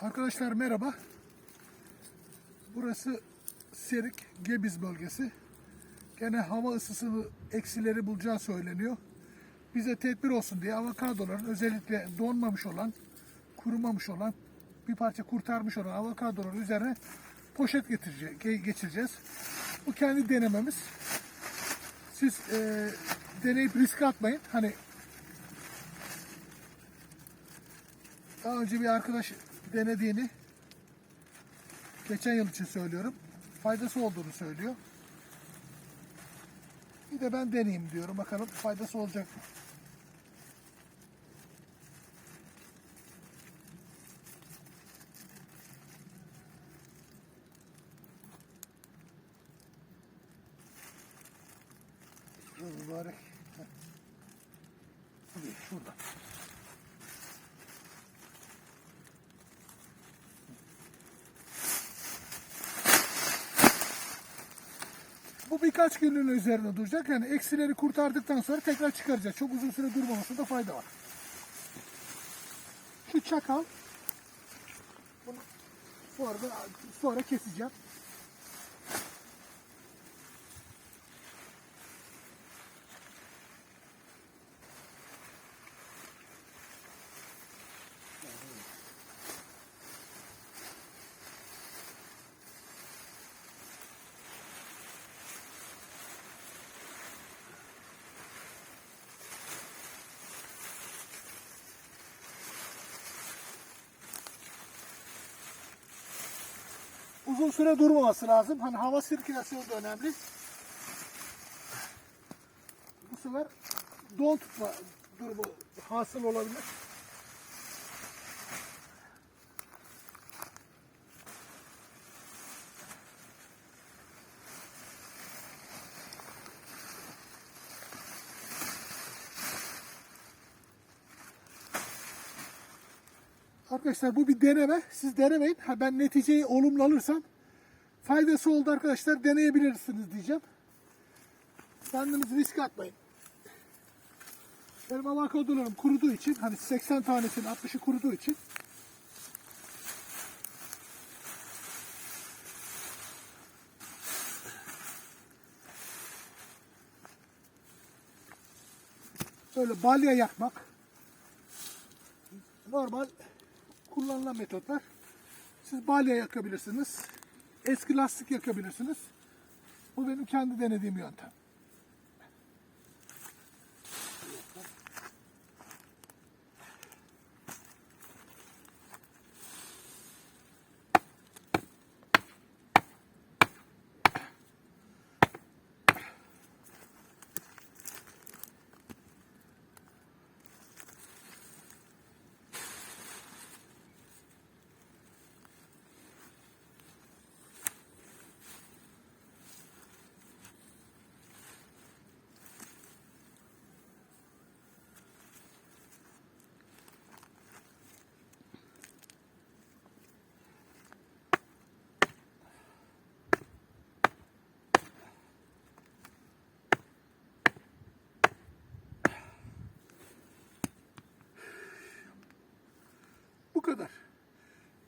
Arkadaşlar merhaba. Burası Serik, Gebiz bölgesi. Gene hava ısısını eksileri bulacağı söyleniyor. Bize tedbir olsun diye avokadoların özellikle donmamış olan, kurumamış olan, bir parça kurtarmış olan avokadoların üzerine poşet geçireceğiz. Bu kendi denememiz. Siz e, deneyip risk atmayın. Hani Daha önce bir arkadaş denediğini geçen yıl için söylüyorum. Faydası olduğunu söylüyor. Bir de ben deneyeyim diyorum. Bakalım faydası olacak mı? Mübarek. Şurada. Bu birkaç günün üzerine duracak. Yani eksileri kurtardıktan sonra tekrar çıkaracağız. Çok uzun süre durmamasında fayda var. Şu çakal bunu sonra, da, sonra keseceğim. Uzun süre durmaması lazım. Hani hava sirkülasyonu da önemli. Bu sefer don tutma durumu hasıl olabilir. Arkadaşlar bu bir deneme. Siz denemeyin. Ha, ben neticeyi olumlu alırsam faydası oldu arkadaşlar deneyebilirsiniz diyeceğim. Kendiniz risk atmayın. Benim avokadolarım kuruduğu için hani 80 tanesinin 60'ı kuruduğu için böyle balya yakmak normal kullanılan metotlar. Siz balya yakabilirsiniz. Eski lastik yakabilirsiniz. Bu benim kendi denediğim yöntem. Bu kadar.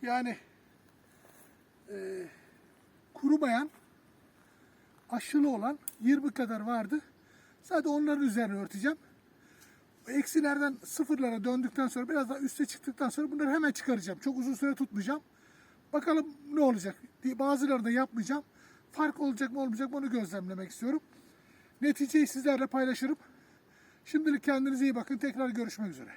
Yani e, kurumayan aşılı olan 20 kadar vardı. Sadece onların üzerine örteceğim. Eksilerden sıfırlara döndükten sonra biraz daha üste çıktıktan sonra bunları hemen çıkaracağım. Çok uzun süre tutmayacağım. Bakalım ne olacak. Bazılarını da yapmayacağım. Fark olacak mı olmayacak mı onu gözlemlemek istiyorum. Neticeyi sizlerle paylaşırım. Şimdilik kendinize iyi bakın. Tekrar görüşmek üzere.